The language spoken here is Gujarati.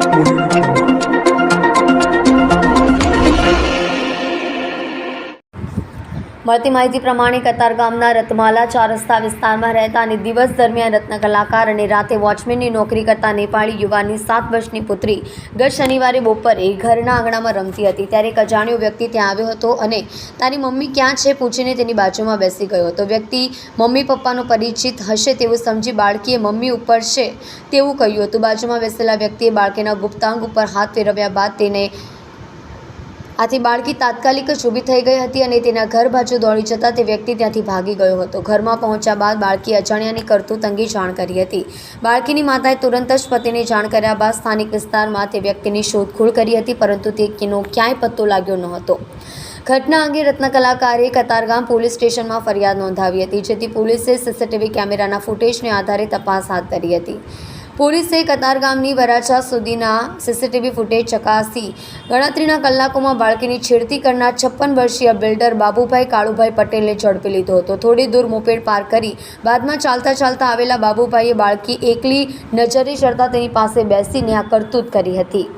Thank you. મળતી માહિતી પ્રમાણે કતાર ગામના રતમાલા ચાર રસ્તા વિસ્તારમાં રહેતા અને દિવસ દરમિયાન રત્ન કલાકાર અને રાતે વોચમેનની નોકરી કરતા નેપાળી યુવાનની સાત વર્ષની પુત્રી ગત શનિવારે બપોરે ઘરના આંગણામાં રમતી હતી. ત્યારે એક અજાણ્યો વ્યક્તિ ત્યાં આવ્યો હતો અને તારી મમ્મી ક્યાં છે પૂછીને તેની બાજુમાં બેસી ગયો હતો. વ્યક્તિ મમ્મી પપ્પાનો પરિચિત હશે તેવું સમજી બાળકીએ મમ્મી ઉપર છે તેવું કહ્યું હતું. બાજુમાં બેસેલા વ્યક્તિએ બાળકીના ગુપ્તાંગ ઉપર હાથ ફેરવ્યા બાદ તેને આથી બાળકી તાત્કાલિક જ ઊભી થઈ ગઈ હતી અને તેના ઘર બાજુ દોડી જતા તે વ્યક્તિ ત્યાંથી ભાગી ગયો હતો. ઘરમાં પહોંચ્યા બાદ બાળકી અજાણ્યાની કરતૂતંગી જાણ કરી હતી. બાળકીની માતાએ તુરંત જ પતિને જાણ કર્યા બાદ સ્થાનિક વિસ્તારમાં તે વ્યક્તિની શોધખોળ કરી હતી, પરંતુ તે કિનો ક્યાંય પત્તો લાગ્યો ન હતો. ઘટના અંગે રત્ન કલાકારે કતારગામ પોલીસ સ્ટેશનમાં ફરિયાદ નોંધાવી હતી, જેથી પોલીસે સીસીટીવી કેમેરાના ફૂટેજને આધારે તપાસ હાથ ધરી હતી. પોલીસે કતારગામની વરાછા સુધીના સીસીટીવી ફૂટેજ ચકાસી ગણતરીના કલાકોમાં બાળકીની છેડતી કરનાર છપ્પન વર્ષીય બિલ્ડર બાબુભાઈ કાળુભાઈ પટેલને ઝડપી લીધો હતો. થોડી દૂર મોપેડ પાર કરી બાદમાં ચાલતા ચાલતા આવેલા બાબુભાઈએ બાળકી એકલી નજરે ચડતા તેની પાસે બેસીને આ કરતૂત કરી હતી.